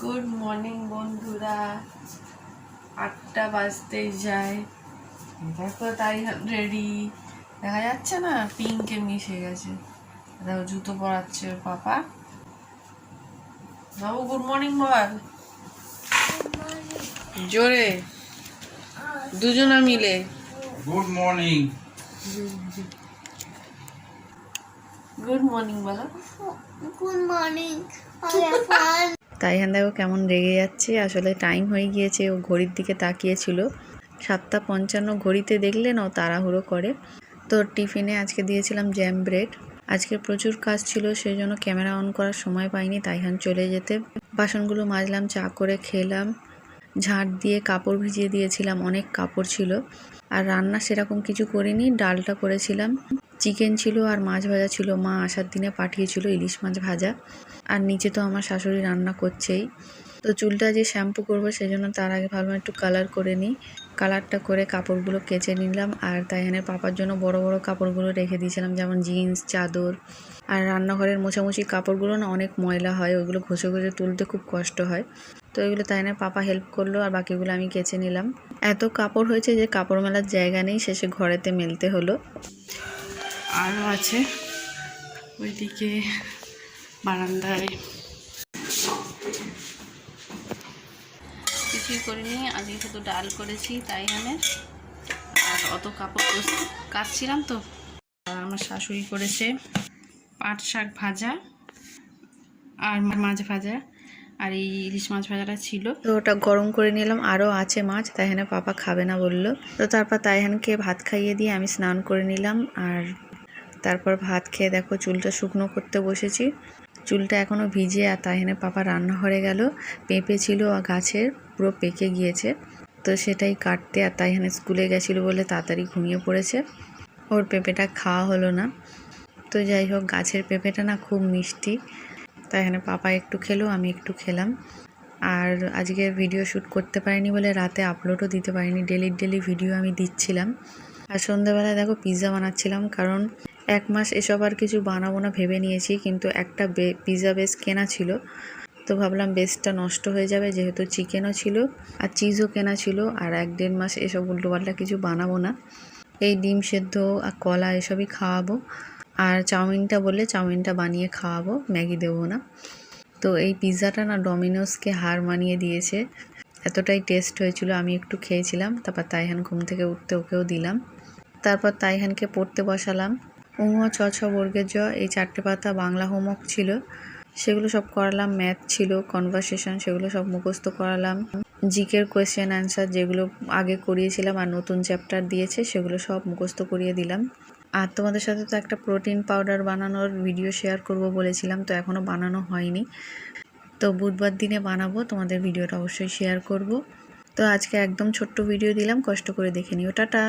Good morning বন্ধুরা। আটটা বাজতে যায়। দেখো তাই রেডি দেখা যাচ্ছে না পিঙ্কে মিশে গেছে। দেখো জুতো পরাচ্ছে ওর পাপা। বাবু গুড মর্নিং বল। জোরে। দুজনা মিলে। গুড মর্নিং গুড মর্নিং বলো। Good morning. তাইহান দেখো কেমন রেগে যাচ্ছে। আসলে টাইম হয়ে গিয়েছে, ও ঘড়ির দিকে তাকিয়েছিল। সাতটা পঞ্চান্ন ঘড়িতে দেখলে না ও তাড়াহুড়ো করে। তো টিফিনে আজকে দিয়েছিলাম জ্যাম ব্রেড আজকে প্রচুর কাজ ছিল, সেই জন্য ক্যামেরা অন করার সময় পাইনি তাইহান চলে যেতে। বাসনগুলো মাজলাম, চা করে খেলাম। ঝাঁট দিয়ে কাপড় ভিজিয়ে দিয়েছিলাম, অনেক কাপড় ছিল। আর রান্না সেরকম কিছু করিনি, ডালটা করেছিলাম। চিকেন ছিল আর মাছ ভাজা ছিল। মা আসার দিনে পাঠিয়েছিল ইলিশ মাছ ভাজা। আর নিচে তো আমার শাশুড়ি রান্না করছেই। তো চুলটা যে শ্যাম্পু করব সেজন্য তার আগে ভাবলাম একটু কালার করে নিই। কালারটা করে কাপড়গুলো কেচে নিলাম আর তাইহানের পাপার জন্য বড় বড় কাপড়গুলো রেখে দিয়েছিলাম, যেমন জিন্স চাদর। আর রান্নাঘরের মোছামুছি কাপড়গুলো না অনেক ময়লা হয় ওইগুলো ঘষে ঘষে তুলতে খুব কষ্ট হয়। তো এগুলো তাইনের পাপা হেল্প করল আর বাকিগুলো আমি কেচে নিলাম। এত কাপড় হয়েছে যে কাপড় মেলার জায়গা নেই, শেষে ঘরেতে মেলতে হলো। আরও আছে। ওইদিকে বারান্দায়। কিছুই করিনি, আজকে শুধু ডাল করেছি তাই মানে আর অত কাপড় কাচ্ছিলাম তো। আর আমার শাশুড়ি করেছে পাট শাক ভাজা আর মাছ ভাজা। আর এই ইলিশ মাছ ভাজাটা ছিল। তো ওটা গরম করে নিলাম আরও আছে মাছ তাইহানে পাপা খাবে না বলল। তো তারপর তাইহানকে ভাত খাইয়ে দিয়ে আমি স্নান করে নিলাম। আর তারপর ভাত খেয়ে দেখো চুলটা শুকনো করতে বসেছি। চুলটা এখনও ভিজে আর তাইহানে পাপা রান্নাঘরে গেল। পেঁপে ছিল আর গাছের পুরো পেকে গিয়েছে। তো সেটাই কাটতে আর তাইহানে স্কুলে গেছিল বলে তাড়াতাড়ি ঘুমিয়ে পড়েছে। ওর পেঁপেটা খাওয়া হলো না। তো যাই হোক, গাছের পেঁপেটা না খুব মিষ্টি। তাই এখানে পাপা একটু খেলো, আমি একটু খেলাম। আর আজকে ভিডিও শ্যুট করতে পারিনি বলে রাতে আপলোডও দিতে পারিনি। ডেলি ডেলি ভিডিও আমি দিচ্ছিলাম। আর সন্ধ্যাবেলায় দেখো পিৎজা বানাচ্ছিলাম, কারণ এক মাস এসব আর কিছু বানাবো না ভেবে নিয়েছি, কিন্তু একটা পিৎজা বেস কেনা ছিল। তো ভাবলাম বেসটা নষ্ট হয়ে যাবে, যেহেতু চিকেনও ছিল আর চিজও কেনা ছিল, আর এক দেড় মাস এসব উল্টোপাল্টা কিছু বানাবো না। এই ডিম সেদ্ধ আর কলা এসবই খাওয়াবো, আর চাউমিনটা বললে চাউমিনটা বানিয়ে খাওয়াবো, ম্যাগি দেবো না। তো এই পিৎজাটা না ডমিনোসকে হার মানিয়ে দিয়েছে। এতটাই টেস্ট হয়েছিল, আমি একটু খেয়েছিলাম, তারপর তাইহান ঘুম থেকে উঠতে ওকেও দিলাম। তারপর তাইহানকে পড়তে বসালাম। উম ছ ছ বর্গের জ, এই চারটে পাতা বাংলা হোমওয়ার্ক ছিল। সেগুলো সব করালাম ম্যাথ ছিল কনভারসেশন সেগুলো সব মুখস্থ করালাম। জিকের কোয়েশ্চেন অ্যান্সার যেগুলো আগে করিয়েছিলাম আর নতুন চ্যাপ্টার দিয়েছে, সেগুলো সব মুখস্থ করিয়ে দিলাম। আর তোমাদের সাথে তো একটা প্রোটিন পাউডার বানানোর ভিডিও শেয়ার করব বলেছিলাম, তো এখনও বানানো হয়নি। তো বুধবার দিনে বানাবো, তোমাদের ভিডিওটা অবশ্যই শেয়ার করব। তো আজকে একদম ছোট্ট ভিডিও দিলাম, কষ্ট করে দেখে নিও। টাটা!